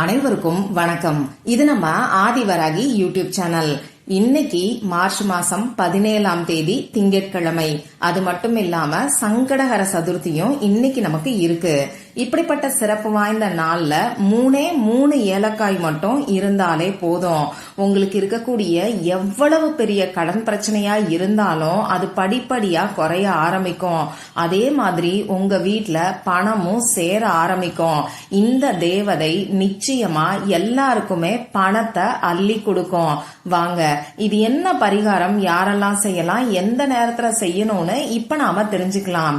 அனைவருக்கும் வணக்கம். இது நம்ம ஆதிவராகி யூடியூப் சேனல். இன்னைக்கு மார்ச் மாசம் பதினேழாம் தேதி திங்கட்கிழமை. அது மட்டும் இல்லாம சங்கடகர சதுர்த்தியும் இன்னைக்கு நமக்கு இருக்கு. இப்படிப்பட்ட சிறப்பு வாய்ந்த நாள்ல மூணே மூணு ஏலக்காய் மட்டும் இருந்தாலே போதும். உங்களுக்கு இருக்கக்கூடிய எவ்வளவு பெரிய கடன் பிரச்சனையா இருந்தாலும் அது படிப்படியா குறைய ஆரம்பிக்கும். அதே மாதிரி உங்க வீட்டுல பணமும் சேர ஆரம்பிக்கும். இந்த தேவதை நிச்சயமா எல்லாருக்குமே பணத்தை அள்ளி கொடுக்கும். வாங்க இது என்ன பரிகாரம்? யாரெல்லாம் செய்யலாம்? எந்த நேரத்துல செய்யணும்னு இப்ப நாம தெரிஞ்சுக்கலாம்.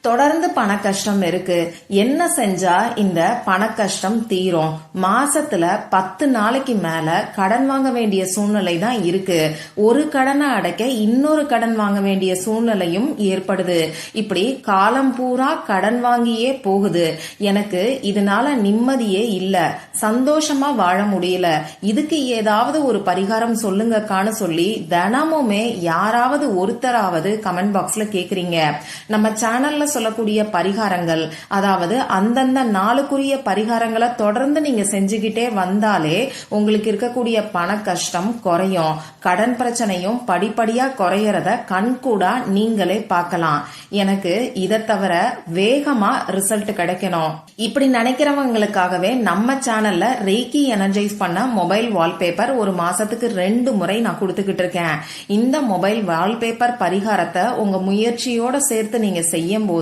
தொடர்ந்து பண கஷ்டம் இருக்கு. என்ன செஞ்சா இந்த பண கஷ்டம் தீரும்? மாசத்துல பத்து நாளைக்கு மேல கடன் வாங்க வேண்டிய சூழ்நிலை தான் இருக்கு. ஒரு கடனை அடைக்க இன்னொரு கடன் வாங்க வேண்டிய சூழ்நிலையும் ஏற்படுது. இப்படி காலம் பூரா கடன் வாங்கியே போகுது. எனக்கு இதனால நிம்மதியே இல்ல. சந்தோஷமா வாழ முடியல. இதுக்கு ஏதாவது ஒரு பரிகாரம் சொல்லுங்கக்கான்னு சொல்லி தினமுமே யாராவது ஒருத்தராவது கமெண்ட் பாக்ஸ்ல கேக்குறீங்க. நம்ம சேனல்ல சொல்லக்கூடிய பரிகாரங்கள். அதாவது அந்தந்த நாளுக்குரிய பரிகாரங்களை தொடர்ந்து நீங்க செஞ்சுக்கிட்டே வந்தாலே உங்களுக்கு இருக்கக்கூடிய பண கஷ்டம் குறையும். கடன் பிரச்சனையும் படிப்படியா குறையறத கண்கூடா நீங்களே பார்க்கலாம். எனக்கு இதை தவிர வேகமா ரிசல்ட் கிடைக்கணும். இப்படி நினைக்கிறவங்களுக்காகவே நம்ம சேனல்ல ரேக்கி எனர்ஜைஸ் பண்ண மொபைல் வால்பேப்பர் ஒரு மாசத்துக்கு ரெண்டு முறை நான் கொடுத்துக்கிட்டு இருக்கேன். இந்த மொபைல் வால்பேப்பர் பரிகாரத்தை உங்க முயற்சியோட சேர்த்து நீங்க செய்யும் போது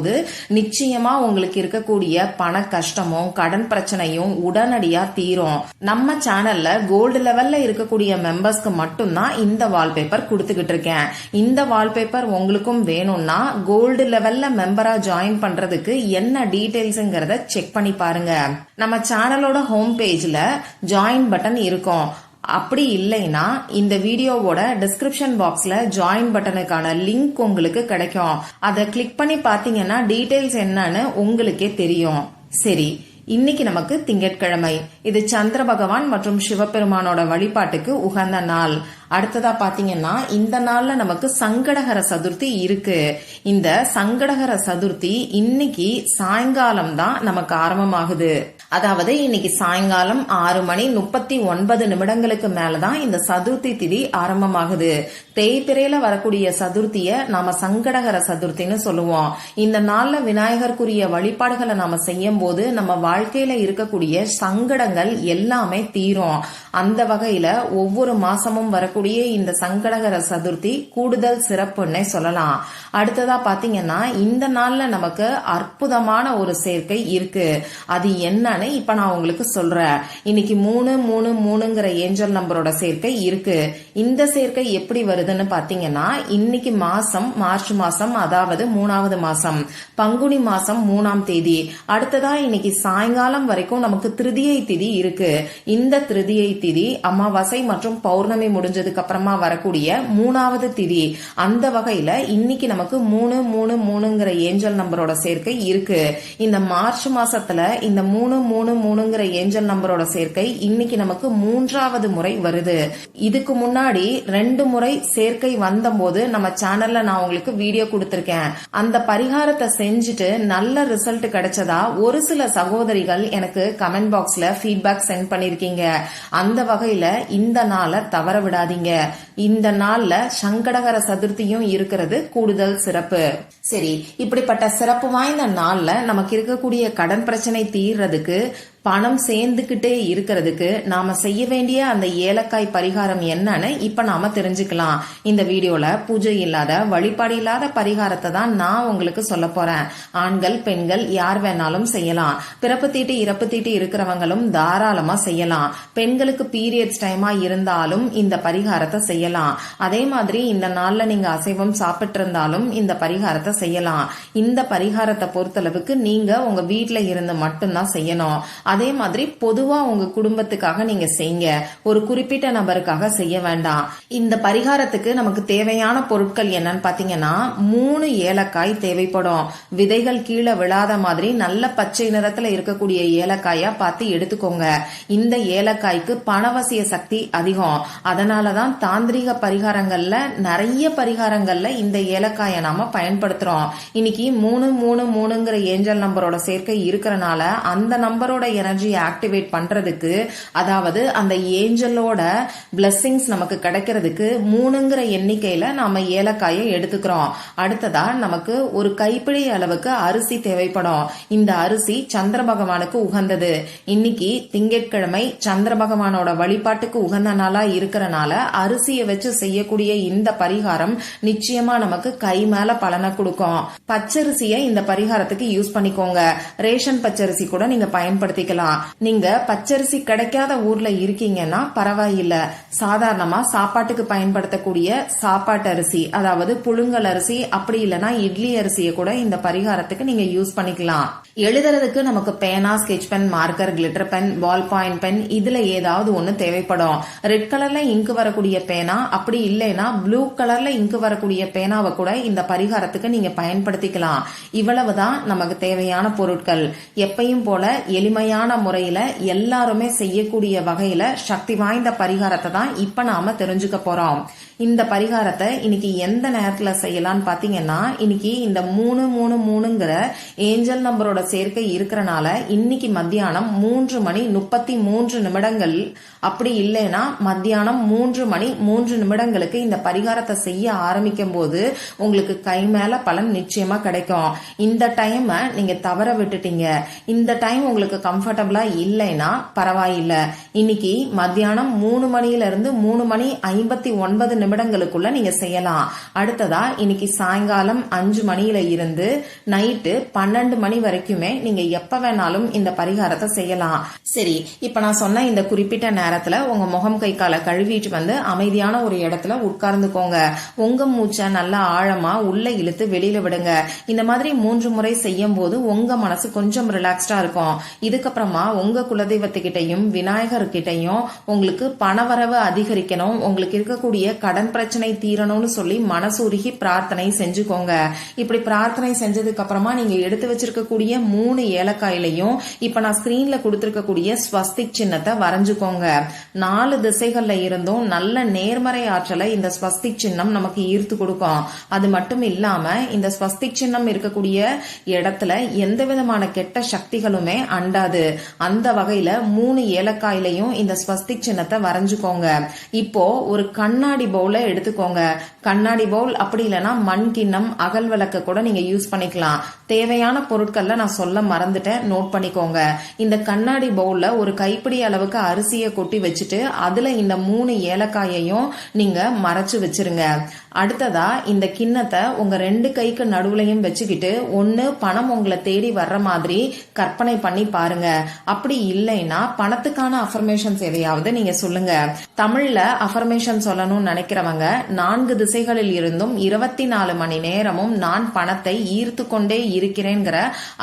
நிச்சயமா உங்களுக்கு இருக்கக்கூடிய பண கஷ்டமும் கடன் பிரச்சனையும் உடனடியா தீரும். நம்ம சேனல்ல கோல்டு லெவல்ல இருக்கக்கூடிய மெம்பர்ஸ்க்கு மட்டும்தான் இந்த வால்பேப்பர் கொடுத்துக்கிட்டு இருக்கேன். இந்த வால்பேப்பர் உங்களுக்கும் வேணும்னா கோல்டு லெவல்ல மெம்பரா ஜாயின் பண்றதுக்கு என்ன டீடைல்ஸ்ங்கிறத செக் பண்ணி பாருங்க. நம்ம சேனலோட ஹோம் பேஜ்ல ஜாயின் பட்டன் இருக்கும். அப்படி இல்லைன்னா இந்த வீடியோவோட டிஸ்கிரிப்ஷன் பாக்ஸ்ல ஜாயின் பட்டனுக்கான லிங்க் உங்களுக்கு கிடைக்கும். அதை கிளிக் பண்ணி பாத்தீங்கன்னா டீடைல்ஸ் என்னன்னு உங்களுக்கே தெரியும். சரி இன்னைக்கு நமக்கு திங்கட்கிழமை. இது சந்திர பகவான் மற்றும் சிவபெருமானோட வழிபாட்டுக்கு உகந்த நாள். அடுத்ததா பாத்தீங்கன்னா இந்த நாள்ல நமக்கு சங்கடகர சதுர்த்தி இருக்கு. இந்த சங்கடகர சதுர்த்தி இன்னைக்கு சாயங்காலம் தான் நமக்கு ஆரம்பமாகுது. அதாவது இன்னைக்கு சாயங்காலம் ஆறு மணி முப்பத்தி ஒன்பது நிமிடங்களுக்கு மேலதான் இந்த சதுர்த்தி திதி ஆரம்பமாகுது. தேய்பிரையில வரக்கூடிய சதுர்த்திய நாம சங்கடகர சதுர்த்தின்னு சொல்லுவோம். இந்த நாள்ல விநாயகருக்குரிய வழிபாடுகளை நாம செய்யும் போது நம்ம வாழ்க்கையில இருக்கக்கூடிய சங்கடங்கள் எல்லாமே தீரும். அந்த வகையில ஒவ்வொரு மாசமும் வரக்கூடிய இந்த சங்கடகர சதுர்த்தி கூடுதல் சிறப்புன்னே சொல்லலாம். அடுத்ததா பாத்தீங்கன்னா இந்த நாள்ல நமக்கு அற்புதமான ஒரு சேர்க்கை இருக்கு. அது என்ன என்னன்னு இப்ப நான் உங்களுக்கு சொல்றேன். இன்னைக்கு மூணு மூணு மூணுங்கிற ஏஞ்சல் நம்பரோட சேர்க்கை இருக்கு. இந்த சேர்க்கை எப்படி வருதுன்னு பாத்தீங்கன்னா இன்னைக்கு மாசம் மார்ச் மாசம் அதாவது மூணாவது மாசம். பங்குனி மாசம் மூணாம் தேதி. அடுத்ததா இன்னைக்கு சாயங்காலம் வரைக்கும் நமக்கு திருதியை திதி இருக்கு. இந்த திருதியை திதி அமாவாசை மற்றும் பௌர்ணமி முடிஞ்சதுக்கு அப்புறமா வரக்கூடிய மூணாவது திதி. அந்த வகையில இன்னைக்கு நமக்கு மூணு மூணு மூணுங்கிற ஏஞ்சல் நம்பரோட சேர்க்கை இருக்கு. இந்த மார்ச் மாசத்துல இந்த மூணு மூணு மூணுங்கிற ஏஞ்சல் நம்பரோட சேர்க்கை இன்னைக்கு நமக்கு மூன்றாவது முறை வருது. இதுக்கு முன்னாடி ரெண்டு முறை சேர்க்கை வந்தபோது நம்ம சேனல்ல நான் உங்களுக்கு வீடியோ கொடுத்திருக்கேன். அந்த பரிகாரத்தை செஞ்சுட்டு நல்ல ரிசல்ட் கிடைச்சதா ஒரு சில சகோதரிகள் எனக்கு கமெண்ட் பாக்ஸ்ல ஃபீட்பேக் சென்ட் பண்ணிருக்கீங்க. அந்த வகையில இந்த நாளை தவற விடாதீங்க. இந்த நாள்ல சங்கடகர சதுர்த்தியும் இருக்கிறது கூடுதல் சிறப்பு. சரி இப்படிப்பட்ட சிறப்பு வாய்ந்த நாள்ல நமக்கு இருக்கக்கூடிய கடன் பிரச்சனை தீர்றதுக்கு பணம் சேர்ந்துகிட்டே இருக்கிறதுக்கு நாம செய்ய வேண்டிய அந்த ஏலக்காய் பரிகாரம் என்னன்னு இப்ப நாம தெரிஞ்சுக்கலாம். இந்த வீடியோல பூஜை இல்லாத வழிபாடு இல்லாத பரிகாரத்தை தான் நான் உங்களுக்கு சொல்ல போறேன். ஆண்கள் பெண்கள் யார் வேணாலும் செய்யலாம். பிறப்பு தீட்டு இறப்பு தீட்டு இருக்கிறவங்களும் தாராளமா செய்யலாம். பெண்களுக்கு பீரியட்ஸ் டைமா இருந்தாலும் இந்த பரிகாரத்தை செய்யலாம். அதே மாதிரி இந்த நாள்ல நீங்க அசைவம் சாப்பிட்டு இருந்தாலும் இந்த பரிகாரத்தை செய்யலாம். இந்த பரிகாரத்தை பொறுத்தளவுக்கு நீங்க உங்க வீட்டுல இருந்து மட்டும்தான் செய்யணும். அதே மாதிரி பொதுவா உங்க குடும்பத்துக்காக நீங்க செய்யுங்க. ஒரு குறிப்பிட்ட நபருக்காக செய்ய வேண்டாம். இந்த பரிகாரத்துக்கு நமக்கு தேவையான பொருட்கள் என்னன்னு பாத்தீங்கன்னா மூணு ஏலக்காய் தேவைப்படும். விதைகள் கீழே விழாத மாதிரி நல்ல பச்சை நிறத்துல இருக்கக்கூடிய ஏலக்காயா பார்த்து எடுத்துக்கோங்க. இந்த ஏலக்காய்க்கு பணவசிய சக்தி அதிகம். அதனாலதான் தாந்திரிக பரிகாரங்கள்ல நிறைய பரிகாரங்கள்ல இந்த ஏலக்காயை நாம பயன்படுத்துறோம். இன்னைக்கு மூணு மூணு மூணுங்கிற ஏஞ்சல் நம்பரோட சேர்க்கை இருக்கிறனால அந்த நம்பரோட எனர்ஜி ஆக்டிவேட் பண்றதுக்கு அதாவது அந்த ஏஞ்சலோட பிளஸ்ஸிங்ஸ் நமக்கு கிடைக்கிறதுக்கு மூணுங்கிற எண்ணிக்கையில நாம ஏலக்காயை எடுத்துக்கிறோம். அடுத்ததா நமக்கு ஒரு கைப்பிடி அளவுக்கு அரிசி தேவைப்படும். இந்த அரிசி சந்திர பகவானுக்கு உகந்தது. இன்னைக்கு திங்கட்கிழமை சந்திர பகவானோட வழிபாட்டுக்கு உகந்த நாளா இருக்கிறனால அரிசியை வச்சு செய்யக்கூடிய இந்த பரிகாரம் நிச்சயமா நமக்கு கை மேல பலனை கொடுக்கும். பச்சரிசியை இந்த பரிகாரத்துக்கு யூஸ் பண்ணிக்கோங்க. ரேஷன் பச்சரிசி கூட நீங்க பயன்படுத்திக்கலாம் நீங்க பச்சரிசி கிடைக்காத ஊர்ல இருக்கீங்கன்னா பரவாயில்ல. சாதாரணமா சாப்பாட்டுக்கு பயன்படுத்தக்கூடிய சாப்பாட்டு அரிசி அதாவது புழுங்கல் அரிசி அப்படி இல்லைன்னா இட்லி அரிசியை கூட இந்த பரிகாரத்துக்கு நீங்க யூஸ் பண்ணிக்கலாம். எழுதுறதுக்கு நமக்கு பேனா sketch pen marker glitter pen ball point pen இதுல ஏதாவது ஒண்ணு தேவைப்படும். ரெட் கலர்ல இங்கு வரக்கூடிய பேனா அப்படி இல்லைன்னா ப்ளூ கலர்ல இங்கு வரக்கூடிய பேனாவை கூட இந்த பரிகாரத்துக்கு நீங்க பயன்படுத்திக்கலாம். இவ்வளவுதான் நமக்கு தேவையான பொருட்கள். எப்பையும் போல எளிமையான முறையில எல்லாருமே செய்யக்கூடிய வகையில சக்தி வாய்ந்த பரிகாரத்தை தான் இப்ப நாம தெரிஞ்சுக்க போறோம். இந்த பரிகாரத்தை இன்னைக்கு எந்த நேரத்துல செய்யலாம்னு பாத்தீங்கன்னா இன்னைக்கு இந்த மூணு மூணு மூணுங்கிற ஏஞ்சல் நம்பரோட சேர்க்கை இருக்கிறனால இன்னைக்கு மத்தியானம் மூன்று மணி முப்பத்தி மூன்று நிமிடங்கள் அப்படி இல்லைன்னா மத்தியானம் மூன்று மணி மூன்று நிமிடங்களுக்கு இந்த பரிகாரத்தை செய்ய ஆரம்பிக்கும் போது உங்களுக்கு கை மேல பலன் நிச்சயமா கிடைக்கும். இந்த டைம் நீங்க தவற விட்டுட்டீங்க. இந்த டைம் உங்களுக்கு கம்ஃபர்ட் கம்ஃபர்டபுளா இல்லைன்னா பரவாயில்ல. இன்னைக்கு மத்தியானம் மூணு மணியில இருந்து மூணு மணி ஐம்பத்தி ஒன்பது நிமிடங்களுக்குள்ள நீங்க செய்யலாம். அடுத்ததா இன்னைக்கு சாயங்காலம் அஞ்சு மணியில இருந்து நைட்டு பன்னெண்டு மணி வரைக்குமே நீங்க எப்ப வேணாலும் இந்த பரிகாரத்தை செய்யலாம். சரி இப்ப நான் சொன்ன இந்த குறிப்பிட்ட நேரத்துல உங்க முகம் கை காலை கழுவிட்டு வந்து அமைதியான ஒரு இடத்துல உட்கார்ந்துக்கோங்க. உங்க மூச்சை நல்லா ஆழமா உள்ள இழுத்து வெளியில விடுங்க. இந்த மாதிரி மூன்று முறை செய்யும் போது உங்க மனசு கொஞ்சம் ரிலாக்ஸ்டா இருக்கும். இதுக்கப்புறம் உங்க குலதெய்வத்துக்கிட்டையும் விநாயகர்கிட்டையும் உங்களுக்கு பணவரவு அதிகரிக்கணும் உங்களுக்கு இருக்கக்கூடிய கடன் பிரச்சனை தீரணும்னு சொல்லி மனசுருகி பிரார்த்தனை செஞ்சுக்கோங்க. இப்படி பிரார்த்தனை செஞ்சதுக்கு அப்புறமா நீங்க எடுத்து வச்சிருக்கக்கூடிய மூணு ஏலக்காயிலையும் இப்ப நான் ஸ்கிரீன்ல கொடுத்துருக்கக்கூடிய ஸ்வஸ்திக் சின்னத்தை வரைஞ்சுக்கோங்க. நாலு திசைகள்ல இருந்தும் நல்ல நேர்மறை ஆற்றலை இந்த ஸ்வஸ்திக் சின்னம் நமக்கு ஈர்த்து கொடுக்கும். அது மட்டும் இல்லாம இந்த ஸ்வஸ்திக் சின்னம் இருக்கக்கூடிய இடத்துல எந்த விதமான கெட்ட சக்திகளுமே அண்டாது. அந்த வகையில மூணு ஏலக்காயிலையும் இந்த ஸ்வஸ்திக் சின்னத்தை வரைஞ்சுக்கோங்க. இப்போ ஒரு கண்ணாடி பவுல எடுத்துக்கோங்க. கண்ணாடி பவுல் அப்படி இல்லைன்னா மண் கிண்ணம் அகல் விளக்க கூட நீங்க யூஸ் பண்ணிக்கலாம். தேவையான பொருட்கள்ல நான் சொல்ல மறந்துட்டேன். நோட் பண்ணிக்கோங்க. இந்த கண்ணாடி பவுல்ல ஒரு கைப்பிடி அளவுக்கு அரிசியை கொட்டி வச்சுட்டு அதுல இந்த மூணு ஏலக்காயையும் நீங்க மறைச்சு வச்சிருங்க. அடுத்ததா இந்த கிண்ணத்தை உங்க ரெண்டு கைக்கு நடுவுலையும் வச்சுக்கிட்டு ஒன்னு பணம் உங்களை தேடி வர்ற மாதிரி கற்பனை பண்ணி பாருங்க. அப்படி இல்லைன்னா பணத்துக்கான அஃபர்மேஷன்ஸ் எதையாவது நீங்க சொல்லுங்க. தமிழ்ல அஃபர்மேஷன் சொல்லணும்னு நினைக்கிறவங்க நான்கு திசைகளில் இருந்தும் இருபத்தி நாலு மணி நேரமும் நான் பணத்தை ஈர்த்து கொண்டே இருக்கிறேங்கிற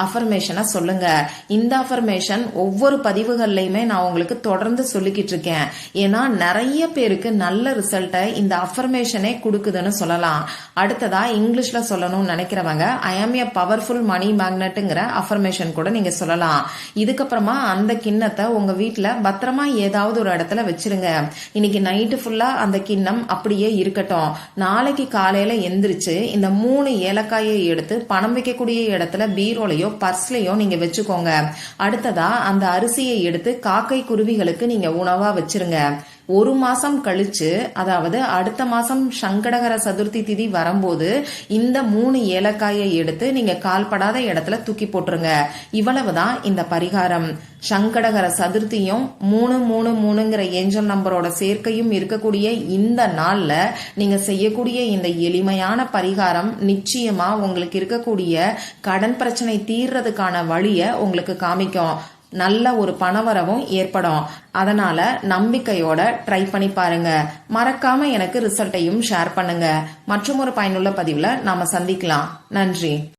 அஃபர்மேஷனை சொல்லுங்க. இந்த அஃபர்மேஷன் ஒவ்வொரு பதிவுகள்லையுமே நான் உங்களுக்கு தொடர்ந்து சொல்லிக்கிட்டு இருக்கேன். ஏன்னா நிறைய பேருக்கு நல்ல ரிசல்ட்டை இந்த அஃபர்மேஷனே இருக்குதுன்னு சொல்லலாம். அடுத்ததா இங்கிலீஷ்ல சொல்லணும்னு நினைக்கிறவங்க ஐ ஆம் ஏ பவர்ஃபுல் மணி மேக்னெட்டுங்கிற அஃபர்மேஷன் கூட நீங்க சொல்லலாம். இதுக்கப்புறமா அந்த கிண்ணத்தை உங்க வீட்டுல பத்திரமா ஏதாவது ஒரு இடத்துல வச்சிருங்க. இன்னைக்கு நைட்டு ஃபுல்லா அந்த கிண்ணம் அப்படியே இருக்கட்டும். நாளைக்கு காலையில எந்திரிச்சு இந்த மூணு ஏலக்காயை எடுத்து பணம் வைக்கக்கூடிய இடத்துல பீரோலையோ பர்ஸ்லையோ நீங்க வச்சுக்கோங்க. அடுத்ததா அந்த அரிசியை எடுத்து காக்கை குருவிகளுக்கு நீங்க உணவா வச்சிருங்க. ஒரு மாசம் கழிச்சு அதாவது அடுத்த மாசம் சங்கடகர சதுர்த்தி திதி வரும்போது இந்த மூணு ஏலக்காயை எடுத்து நீங்க கால்படாத இடத்துல தூக்கி போட்டுருங்க. இவ்வளவுதான் இந்த பரிகாரம். சங்கடகர சதுர்த்தியும் மூணு மூணு மூணுங்கிற ஏஞ்சல் நம்பரோட சேர்க்கையும் இருக்கக்கூடிய இந்த நாள்ல நீங்க செய்யக்கூடிய இந்த எளிமையான பரிகாரம் நிச்சயமா உங்களுக்கு இருக்கக்கூடிய கடன் பிரச்சனை தீர்றதுக்கான வழிய உங்களுக்கு காமிக்கும். நல்ல ஒரு பணவரவும் ஏற்படும். அதனால நம்பிக்கையோட ட்ரை பண்ணி பாருங்க. மறக்காம எனக்கு ரிசல்ட்டையும் ஷேர் பண்ணுங்க. மற்றும் ஒரு பயனுள்ள பதிவுல நாம சந்திக்கலாம். நன்றி.